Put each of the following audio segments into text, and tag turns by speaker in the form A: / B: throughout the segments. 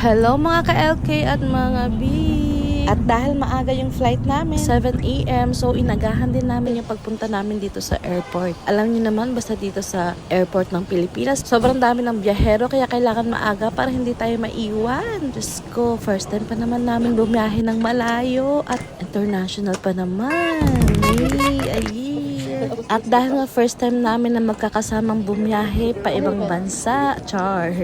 A: Hello mga ka-LK at mga B! At dahil maaga yung flight namin, 7 a.m., so inagahan din namin yung pagpunta namin dito sa airport. Alam niyo naman, basta dito sa airport ng Pilipinas, sobrang dami ng biyahero, kaya kailangan maaga para hindi tayo maiwan. Diyos ko, first time pa naman namin bumiyahe ng malayo at international pa naman. Yay! Ayy! At dahil nga first time namin na magkakasamang bumiyahe pa ibang bansa, char.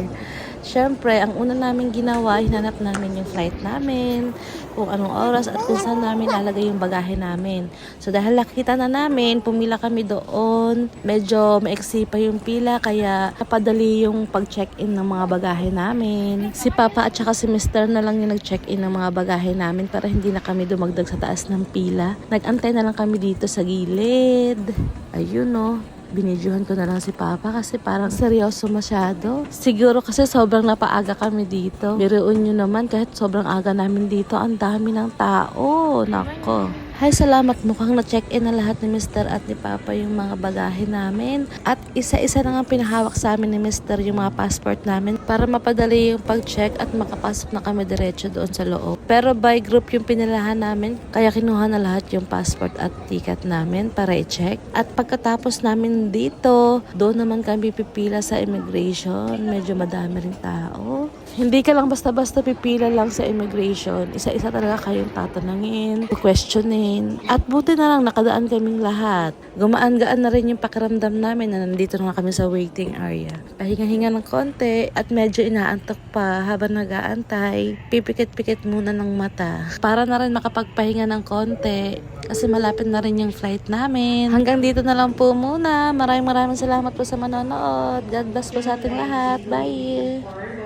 A: Siyempre, ang una namin ginawa, hinanap namin yung flight namin, kung anong oras at kung saan namin lalagay yung bagahe namin. So dahil nakita na namin, pumila kami doon. Medyo maiksi pa yung pila kaya napadali yung pag-check-in ng mga bagahe namin. Si Papa at saka si Mr. na lang yung nag-check-in ng mga bagahe namin para hindi na kami dumagdag sa taas ng pila. Nag-antay na lang kami dito sa gilid. Ayun no binidyohan ko na lang si Papa kasi parang seryoso masyado. Siguro kasi sobrang napaaga kami dito. Biruin nyo naman kahit sobrang aga namin dito, ang dami ng tao. Nako. Hay, salamat mukhang na-check-in na lahat ni Mr. at ni Papa yung mga bagahe namin. At isa-isa na nga pinahawak sa amin ni Mr. yung mga passport namin para mapadali yung pag-check at makapasok na kami diretso doon sa loob. Pero by group yung pinilahan namin, kaya kinuha na lahat yung passport at ticket namin para i-check. At pagkatapos namin dito, doon naman kami pipila sa immigration. Medyo madami rin tao. Hindi ka lang basta-basta pipila lang sa immigration. Isa-isa talaga kayong tatanungin, questionin. At buti na lang nakadaan kaming lahat. Gumaan-gaan na rin yung pakiramdam namin na nandito na kami sa waiting area. Pahinga-hinga ng konti at medyo inaantok pa habang nag-aantay. Pipikit-pikit muna ng mata. Para na rin makapagpahinga ng konti kasi malapit na rin yung flight namin. Hanggang dito na lang po muna. Maraming maraming salamat po sa manonood. God bless po sa ating lahat. Bye!